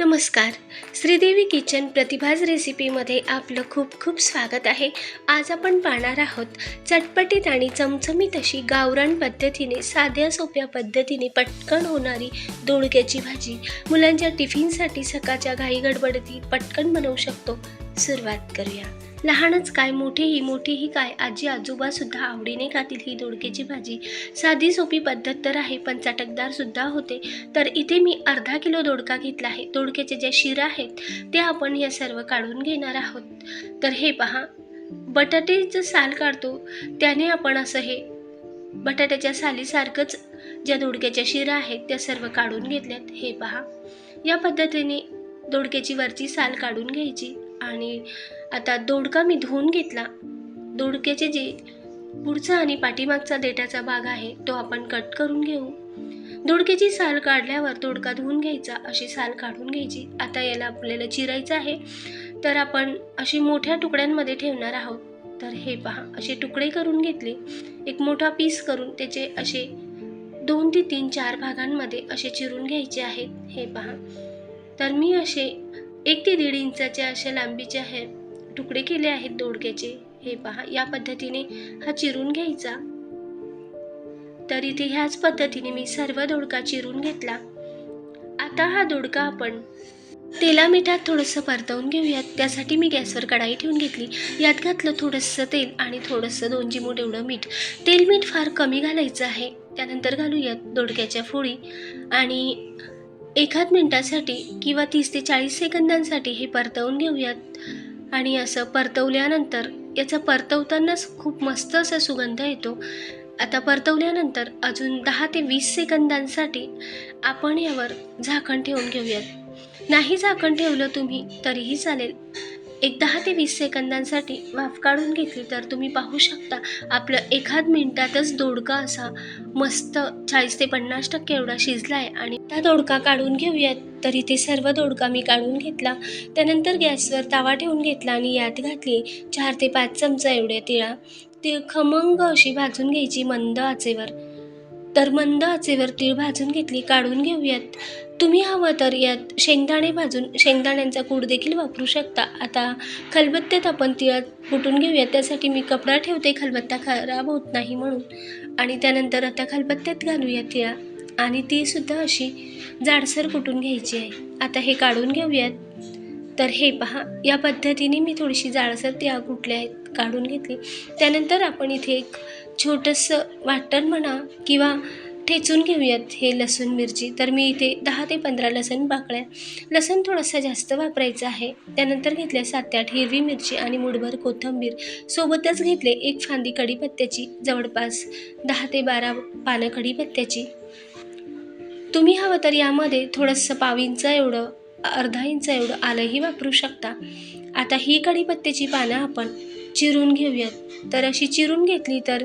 नमस्कार. श्रीदेवी किचन प्रतिभाज रेसिपीमध्ये आपलं खूप खूप स्वागत आहे. आज आपण पाहणार आहोत चटपटीत आणि चमचमीत अशी गावरान पद्धतीने साध्या सोप्या पद्धतीने पटकन होणारी दोडक्याची भाजी. मुलांच्या टिफिनसाठी सकाळच्या घाई गडबडती पटकन बनवू शकतो. सुरुवात करूया. लहानच काय मोठेही मोठीही काय आजी आजोबा सुद्धा आवडीने खातील ही दोडक्याची भाजी. साधी सोपी पद्धत तर आहे पण चटकदार सुद्धा होते. तर इथे मी अर्धा किलो दोडका घेतला आहे. दोडक्याचे ज्या शिरा आहेत ते आपण या सर्व काढून घेणार आहोत. तर हे पहा बटाट्याचं साल काढतो. त्याने आपण असं हे बटाट्याच्या सालीसारखंच ज्या दोडक्याच्या शिरा आहेत त्या सर्व काढून घेतल्यात. हे पहा या पद्धतीने दोडक्याची वरची साल काढून घ्यायची. आणि आता दोडका मी धुवून घेतला. दोडक्याचे जे पुढचा आणि पाठीमागचा देठाचा भाग आहे तो आपण कट करून घेऊ. दोडक्याची साल काढल्यावर दोडका धुवून घ्यायचा अशी साल काढून घ्यायची. आता याला आपल्याला चिरायचं आहे तर आपण अशी मोठ्या तुकड्यांमध्ये ठेवणार आहोत. तर हे पहा असे तुकडे करून घेतले. एक मोठा पीस करून त्याचे असे दोन ते तीन चार भागांमध्ये असे चिरून घ्यायचे आहेत. हे पहा. तर मी असे एक ते दीड इंचाचे अशा लांबीचे आहे तुकडे केले आहेत दोडक्याचे. हे पहा या पद्धतीने हा चिरून घ्यायचा. तर इथे ह्याच पद्धतीने मी सर्व दोडका चिरून घेतला. आता हा दोडका आपण तेला मिठात थोडंसं परतवून घेऊयात. त्यासाठी मी गॅसवर कढाई ठेवून घेतली. यात घातलं थोडंसं तेल आणि थोडंसं दोन चिमूट एवढं मीठ. तेल मीठ फार कमी घालायचं आहे. त्यानंतर घालूयात दोडक्याच्या फोडी आणि एखाद मिनटासाठी किंवा तीस ते चाळीस सेकंदांसाठी हे परतवून घेऊयात. आणि असं परतवल्यानंतर याचा परतवतानाच खूप मस्त असा सुगंध येतो. आता परतवल्यानंतर अजून दहा ते वीस सेकंदांसाठी आपण यावर झाकण ठेवून घेऊयात. नाही झाकण ठेवलं तुम्ही तरीही चालेल. एक दहा ते वीस सेकंदांसाठी वाफ काढून घेतली तर तुम्ही पाहू शकता. आपलं एखाद मिनिटातच दोडका असा मस्त चाळीस ते पन्नास टक्के एवढा शिजला आहे आणि त्या दोडका काढून घेऊयात. तर इथे सर्व दोडका मी काढून घेतला. त्यानंतर गॅसवर तवा ठेवून घेतला आणि यात घातली चार ते पाच चमचा एवढ्या तिळा. ती खमंग अशी भाजून घ्यायची मंद आचेवर. तर मंद आचेवर तीळ भाजून घेतली काढून घेऊयात. तुम्ही हवं तर यात शेंगदाणे भाजून शेंगदाण्यांचा कूड देखील वापरू शकता. आता खलबत्त्यात आपण तिळात कुटून घेऊयात. त्यासाठी मी कपडा ठेवते खलबत्ता खराब होत नाही म्हणून. आणि त्यानंतर आता खलबत्त्यात घालूया तिळा आणि ती सुद्धा अशी जाडसर कुटून घ्यायची आहे. आता हे काढून घेऊयात. तर हे पहा या पद्धतीने मी थोडीशी जाडसर तिळा कुठल्या आहेत काढून घेतली. त्यानंतर आपण इथे एक छोटंसं वाटण म्हणा किंवा ठेचून घेऊयात हे लसूण मिरची. तर मी इथे दहा ते पंधरा लसूण पाकळ्या लसूण थोडासा जास्त वापरायचं आहे. त्यानंतर घेतल्या सात ते आठ हिरवी मिरची आणि मुठभर कोथिंबीर. सोबतच घेतले एक फांदी कढीपत्त्याची जवळपास दहा ते बारा पानं कढीपत्त्याची. तुम्ही हवं तर यामध्ये थोडंसं पाव इंचा एवढं अर्धा इंच एवढं आलंही वापरू शकता. आता ही कढीपत्त्याची पानं आपण चिरून घेऊयात. तर अशी चिरून घेतली तर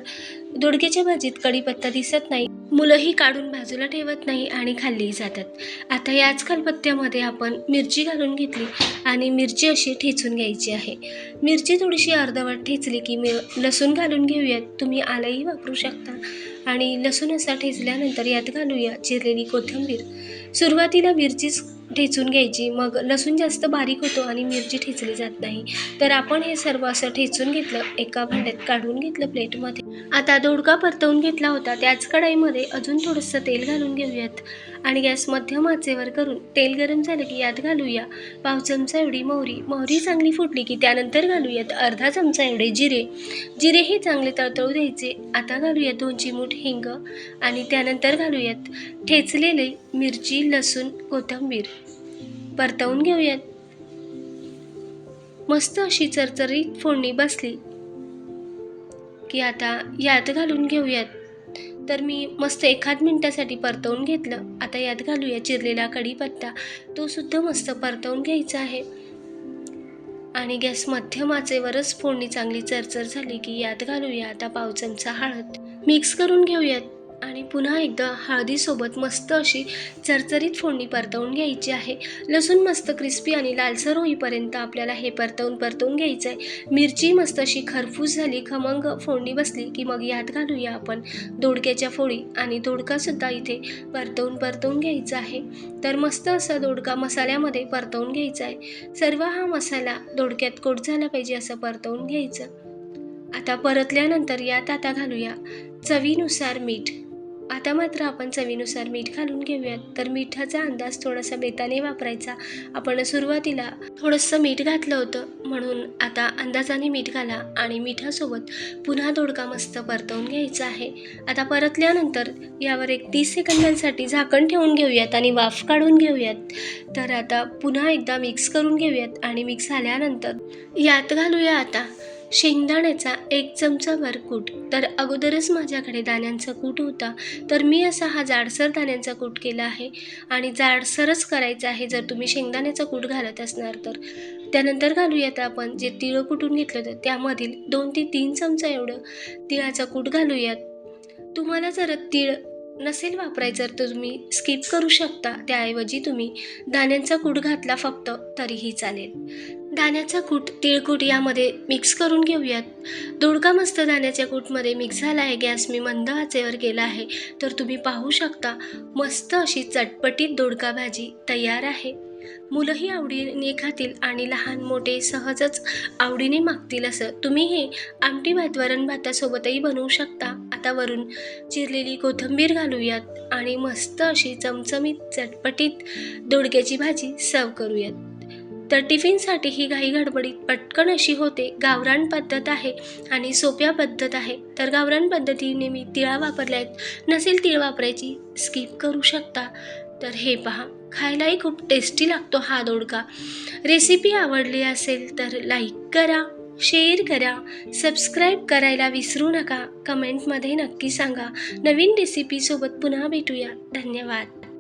दोडक्याच्या भाजीत कढीपत्ता दिसत नाही. मुलंही काढून बाजूला ठेवत नाही आणि खाल्लीही जातात. आता याच खलबत्त्यामध्ये आपण मिरची घालून घेतली आणि मिरची अशी ठेचून घ्यायची आहे. मिरची थोडीशी अर्धवट ठेचली की मी लसूण घालून घेऊयात. तुम्ही आलंही वापरू शकता. आणि लसूण असा ठेचल्यानंतर यात घालूया चिरलेली कोथिंबीर. सुरुवातीला मिरचीच ठेचून घ्यायची. मग लसूण जास्त बारीक होतो आणि मिरची ठेचली जात नाही. तर आपण हे सर्व असं ठेचून घेतलं एका भांड्यात काढून घेतलं प्लेटमध्ये. आता दोडका परतवून घेतला होता. त्याच कढाईमध्ये अजून थोडंसं तेल घालून घेऊयात. आणि गॅस मध्यम आचेवर करून तेल गरम झालं की यात घालूया. पाव चमचा एवढी मोहरी. मोहरी चांगली फुटली की त्यानंतर घालूयात अर्धा चमचा एवढे जिरे. जिरेही चांगले तळतळू द्यायचे. आता घालूयात दोन चिमूट हिंग आणि त्यानंतर घालूयात ठेचलेले मिरची लसूण कोथिंबीर. परतवून घेऊयात. मस्त अशी चरचरीत फोडणी बसली. की आता यात घालून घेऊयात. तर मी मस्त एखाद मिनटासाठी परतवून घेतलं. आता यात घालूया चिरलेला कढीपत्ता. तो सुद्धा मस्त परतवून घ्यायचा आहे. आणि गॅस मध्यम आचेवरच फोडणी चांगली चरचर झाली की यात घालूया आता पाव चमचा हळद. मिक्स करून घेऊयात. आणि पुन्हा एकदा हळदीसोबत मस्त अशी चरचरीत फोडणी परतवून घ्यायची आहे. लसूण मस्त क्रिस्पी आणि लालसर होईपर्यंत आपल्याला हे परतवून परतवून घ्यायचं आहे मिरची मस्त अशी खरफूस झाली खमंग फोडणी बसली की मग यात घालूया आपण दोडक्याच्या फोडी. आणि दोडकासुद्धा इथे परतवून परतवून घ्यायचा आहे. तर मस्त असा दोडका मसाल्यामध्ये परतवून घ्यायचा आहे सर्व हा मसाला दोडक्यात कोट झाला पाहिजे असं परतवून घ्यायचं. आता परतल्यानंतर यात आता घालूया चवीनुसार मीठ. आता मात्र आपण चवीनुसार मीठ घालून घेऊयात. तर मिठाचा अंदाज थोडासा बेताने वापरायचा. आपण सुरुवातीला थोडंसं मीठ घातलं होतं. म्हणून आता अंदाजाने मीठ घाला आणि मिठासोबत पुन्हा दोडका मस्त परतवून घ्यायचा आहे. आता परतल्यानंतर यावर एक तीस सेकंदांसाठी झाकण ठेवून घेऊयात आणि वाफ काढून घेऊयात. तर आता पुन्हा एकदा मिक्स करून घेऊयात आणि मिक्स झाल्यानंतर यात घालूया आता शेंगदाण्याचा एक चमचाभर कूट तर अगोदरच माझ्याकडे दाण्यांचा कूट होता तर मी असा हा जाडसर दाण्यांचा कूट केला आहे. आणि जाडसरच करायचा आहे जर तुम्ही शेंगदाण्याचा कूट घालत असणार तर. त्यानंतर घालूयात आपण जे तिळं कुटून घेतलं होतं त्यामधील दोन ते तीन चमचा एवढं तिळाचा कूट घालूयात. तुम्हाला जर तीळ नसेल वापरायचं तर तुम्ही स्किप करू शकता त्याऐवजी तुम्ही दाण्यांचा कूट घातला फक्त तरीही चालेल. दाण्याचा कूट तिळकूट यामध्ये मिक्स करून घेऊयात. दोडका मस्त दाण्याच्या कूटमध्ये मिक्स झाला आहे. गॅस मी मंद आचेवर केला आहे. तर तुम्ही पाहू शकता मस्त अशी चटपटीत दोडका भाजी तयार आहे. मुलंही आवडीने खातील आणि लहान मोठे सहजच आवडीने मागतील असं. तुम्ही हे आमटी भात वरण भातासोबतही बनवू शकता. आता वरून चिरलेली कोथिंबीर घालूयात आणि मस्त अशी चमचमीत चटपटीत दोडक्याची भाजी सर्व करूयात. तर टिफिनसाठी ही घाई गडबडीत पटकन अशी होते गावरान पद्धत आहे आणि सोप्या पद्धत आहे. तर गावरान पद्धतीने मी तिळा वापरल्या आहेत नसेल तिळ वापरायची स्किप करू शकता. तर हे पहा खायलाही खूप टेस्टी लागतो हा दोडका. रेसिपी आवडली असेल तर लाईक करा शेअर करा सबस्क्राईब करायला विसरू नका. कमेंटमध्ये नक्की सांगा. नवीन रेसिपीसोबत पुन्हा भेटूया. धन्यवाद.